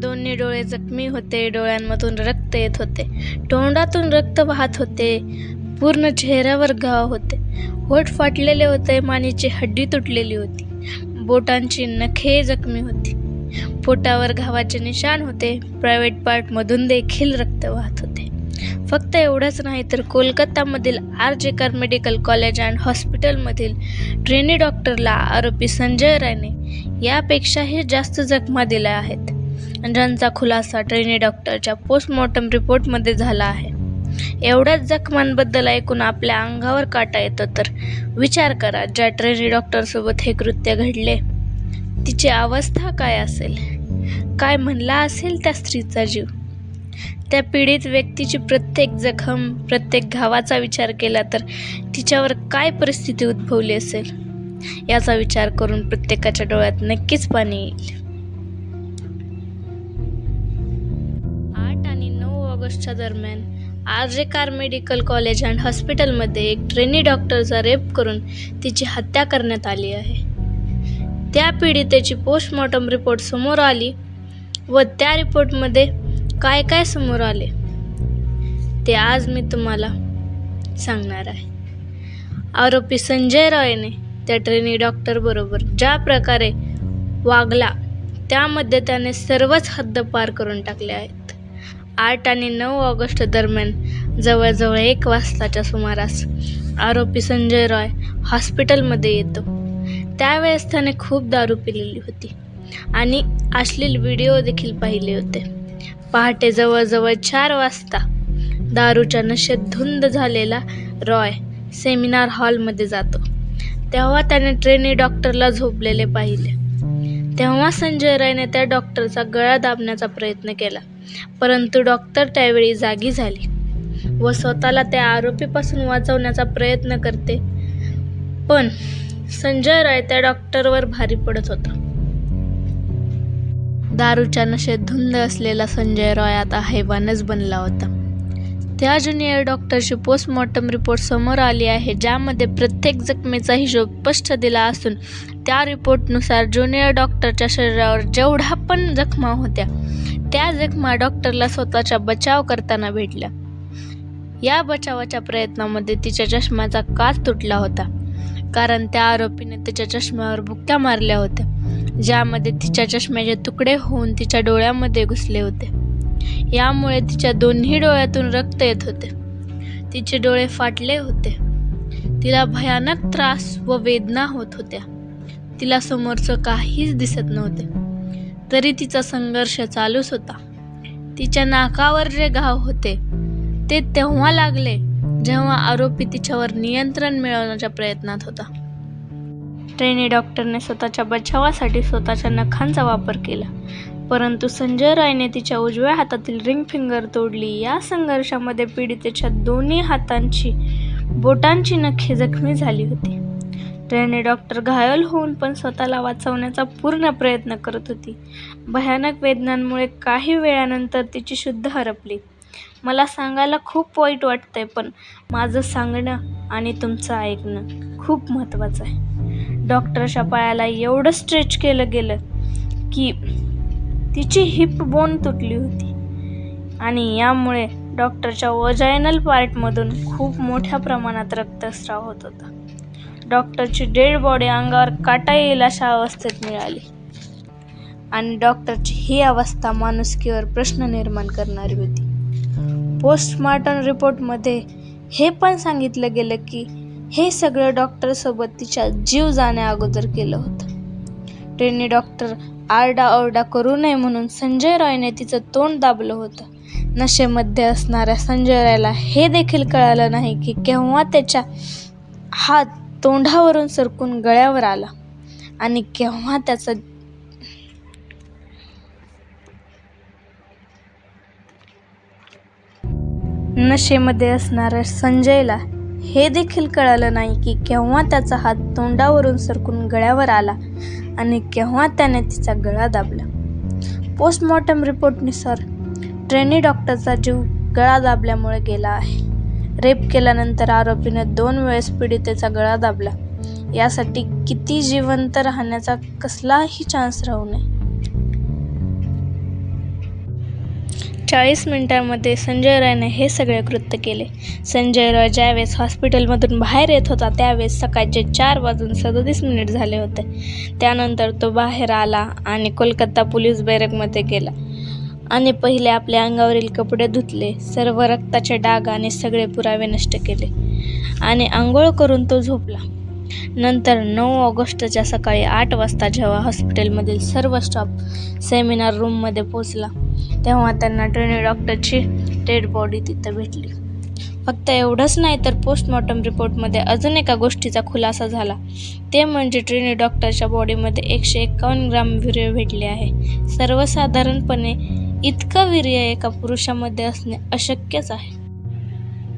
दोन्ही डोळे जखमी होते डोळ्यांमधून रक्त येत होते. तोंडातून रक्त वाहत होते. पूर्ण चेहऱ्यावर घाव होते. होठ फाटलेले होते मानेची हड्डी तुटलेली होती. बोटांची नखे जखमी होती. पोटावर घावाचे निशाण होते. प्रायव्हेट पार्टमधून देखील रक्त वाहत होते. फक्त एवढंच नाही तर कोलकातामधील R G Kar medical college and हॉस्पिटलमधील trainee डॉक्टरला आरोपी संजय रायने यापेक्षाही जास्त जखमा दिल्या आहेत. ज्यांचा खुलासा ट्रेनी डॉक्टरच्या पोस्टमॉर्टम रिपोर्टमध्ये झाला आहे. एवढ्याच जखमांबद्दल ऐकून आपल्या अंगावर काटा येतो तर विचार करा ज्या ट्रेनी डॉक्टरसोबत हे कृत्य घडले तिची अवस्था काय असेल? काय म्हणला असेल त्या स्त्रीचा जीव? त्या पीडित व्यक्तीची प्रत्येक जखम प्रत्येक घावाचा विचार केला तर तिच्यावर काय परिस्थिती उद्भवली असेल? याचा विचार करून प्रत्येकाच्या डोळ्यात नक्कीच पाणी येईल. ऑगस्टच्या दरम्यान R G Kar medical college and हॉस्पिटलमध्ये एक ट्रेनी डॉक्टरचा रेप करून तिची हत्या करण्यात आली आहे. त्या पीडितेची पोस्टमॉर्टम रिपोर्ट समोर आली व त्या रिपोर्टमध्ये काय काय समोर आले ते आज मी तुम्हाला सांगणार आहे. आरोपी संजय रॉयने त्या ट्रेनी डॉक्टरबरोबर ज्या प्रकारे वागला त्यामध्ये त्याने सर्वच हद्द पार करून टाकले आहेत. आठ आणि नऊ ऑगस्ट दरम्यान जवळजवळ एक वाजताच्या सुमारास आरोपी संजय रॉय हॉस्पिटलमध्ये येतो. त्यावेळेस त्याने खूप दारू पिलेली होती आणि अश्लील व्हिडिओ देखील पाहिले होते. पहाटे जवळजवळ चार वाजता दारूच्या नशेत धुंद झालेला रॉय सेमिनार हॉलमध्ये जातो. तेव्हा त्याने ट्रेनी डॉक्टरला झोपलेले पाहिले. तेव्हा संजय रायने त्या डॉक्टरचा गळा दाबण्याचा प्रयत्न केला. परंतु डॉक्टर त्यावेळी जागी झाली व स्वतःला त्या आरोपीपासून वाचवण्याचा प्रयत्न करते. पण संजय राय त्या डॉक्टरवर भारी पडत होता. दारूच्या नशेत धुंद असलेला संजय रॉय आता हैवानच बनला होता. त्या ज्युनियर डॉक्टरची पोस्टमॉर्टम रिपोर्ट समोर आली आहे ज्यामध्ये प्रत्येक जखमेचा हिशोब स्पष्ट दिला असून त्या रिपोर्टनुसार ज्युनियर डॉक्टरच्या शरीरावर जेवढ्या पण जखमा होत्या त्या जखमा डॉक्टरला स्वतःचा बचाव करताना भेटल्या. या बचावाच्या प्रयत्नामध्ये तिच्या चष्म्याचा काच तुटला होता कारण त्या आरोपीने तिच्या चष्म्यावर बुक्क्या मारल्या होत्या ज्यामध्ये तिच्या चष्म्याचे तुकडे होऊन तिच्या डोळ्यामध्ये घुसले होते. यामुळे तिच्या दोन्ही डोळ्यातून रक्त येत होते. तिचे डोळे फाटले होते. तिला भयानक त्रास व वेदना होत होत्या. तिला समोरचं काहीच दिसत नव्हते. तरी तिचा संघर्ष चालूच होता. तिच्या नाकावर जे घाव होते ते तेव्हा लागले जेव्हा आरोपी तिच्यावर नियंत्रण मिळवण्याच्या प्रयत्नात होता. ट्रेनी डॉक्टरने स्वतःच्या बचावासाठी स्वतःच्या नखांचा वापर केला परंतु संजय रायने तिच्या उजव्या हातातील रिंग फिंगर तोडली. या संघर्षामध्ये पीडितेच्या दोन्ही हातांची बोटांची नखे जखमी झाली होती. त्याने डॉक्टर घायल होऊन पण स्वतःला वाचवण्याचा पूर्ण प्रयत्न करत होती. भयानक वेदनांमुळे काही वेळानंतर तिची शुद्ध हरपली. मला सांगायला खूप वाईट वाटतंय पण माझं सांगणं आणि तुमचं ऐकणं खूप महत्त्वाचं आहे. डॉक्टरच्या पायाला एवढं स्ट्रेच केलं गेलं की तिची हिप बोन तुटली होती. आणि यामुळे डॉक्टरच्या वजायनल पार्टमधून खूप मोठ्या प्रमाणात रक्तस्राव होत होता. डॉक्टरची डेड बॉडी अंगावर काटा येईल अशा अवस्थेत मिळाली. आणि डॉक्टरची ही अवस्था माणुसकीवर प्रश्न निर्माण करणारी होती. पोस्टमॉर्टम रिपोर्टमध्ये हे पण सांगितलं गेलं की हे सगळं डॉक्टरसोबत तिच्या जीव जाण्या अगोदर केलं होतं. ट्रेनी डॉक्टर आरडाओरडा करू नये म्हणून संजय रॉयने तिचं तोंड दाबलं होतं. नशेमध्ये असणाऱ्या संजय रायला हे देखील कळालं नाही की केव्हा त्याच्या हात तोंडावरून सरकून गळ्यावर आला. आणि केव्हा त्याचा नशेमध्ये असणाऱ्या संजयला हे देखील कळालं नाही की केव्हा त्याचा हात तोंडावरून सरकून गळ्यावर आला आणि केव्हा त्याने तिचा गळा दाबला. पोस्टमॉर्टम रिपोर्टनुसार ट्रेनी डॉक्टरचा जीव गळा दाबल्यामुळे गेला आहे. रेप केल्यानंतर आरोपीने दोन वेळेस पीडितेचा गळा दाबला. यासाठी किती जिवंत राहण्याचा कसलाही चान्स राहू नये. चाळीस मिनिटांमध्ये संजय रॉयने हे सगळे कृत्य केले. संजय रॉय ज्यावेळेस हॉस्पिटलमधून बाहेर येत होता त्यावेळेस सकाळचे चार वाजून सदतीस मिनिट झाले होते. त्यानंतर तो बाहेर आला आणि कोलकाता पोलीस बैरकमध्ये गेला. आणि पहिले आपल्या अंगावरील कपडे धुतले सर्व रक्ताचे डाग आणि सगळे पुरावे नष्ट केले. आणि आंघोळ करून तो झोपला. नंतर नऊ ऑगस्टच्या सकाळी आठ वाजता जेव्हा हॉस्पिटलमधील सर्व स्टाफ सेमिनार रूममध्ये पोचला तेव्हा त्यांना ट्रेनी डॉक्टरची डेड बॉडी तिथं भेटली. फक्त एवढंच नाही तर पोस्टमॉर्टम रिपोर्टमध्ये अजून एका गोष्टीचा खुलासा झाला. ते म्हणजे ट्रेनी डॉक्टरच्या बॉडीमध्ये एकशे एकावन्न ग्राम व्हिरे भेटले आहे. सर्वसाधारणपणे इतकं वीर्य एका पुरुषामध्ये असणे अशक्यच आहे.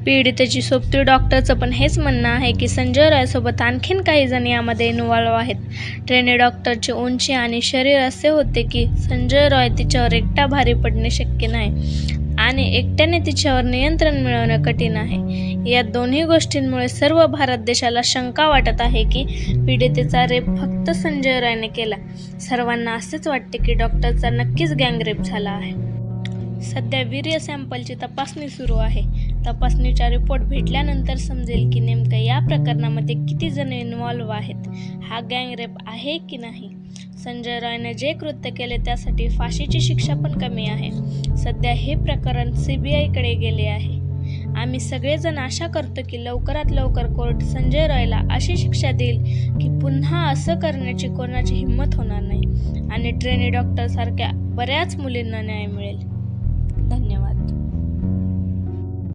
पीडितेची सोबती डॉक्टरचं पण हेच म्हणणं आहे की संजय रायसोबत आणखीन काही जण यामध्ये इन्व्हॉल्व आहेत. ट्रेनी डॉक्टरची उंची आणि शरीर असे होते की संजय रॉय तिच्यावर एकटा भारी पडणे शक्य नाही. आणि एकट्याने तिच्यावर नियंत्रण मिळवणं कठीण आहे. या दोन्ही गोष्टींमुळे सर्व भारत देशाला शंका वाटत आहे की पीडितेचा रेप फक्त संजय रायने केला. सर्वांना असेच वाटते की डॉक्टरचा नक्कीच गँगरेप झाला आहे. सध्या वीर्य सॅम्पलची तपासणी सुरू आहे. तपासणीचा रिपोर्ट भेटल्यानंतर समजेल की नेमकं या प्रकरणामध्ये किती जण इन्व्हॉल्व्ह आहेत. हा गँगरेप आहे की नाही? संजय रॉयने जे कृत्य केले त्यासाठी फाशीची शिक्षा पण कमी आहे. सध्या हे प्रकरण सी बी आयकडे गेले आहे. आम्ही सगळेजण आशा करतो की लवकरात लवकर कोर्ट संजय रॉयला अशी शिक्षा देईल की पुन्हा असं करण्याची कोणाची हिंमत होणार नाही. आणि ट्रेनी डॉक्टरसारख्या बऱ्याच मुलींना न्याय मिळेल.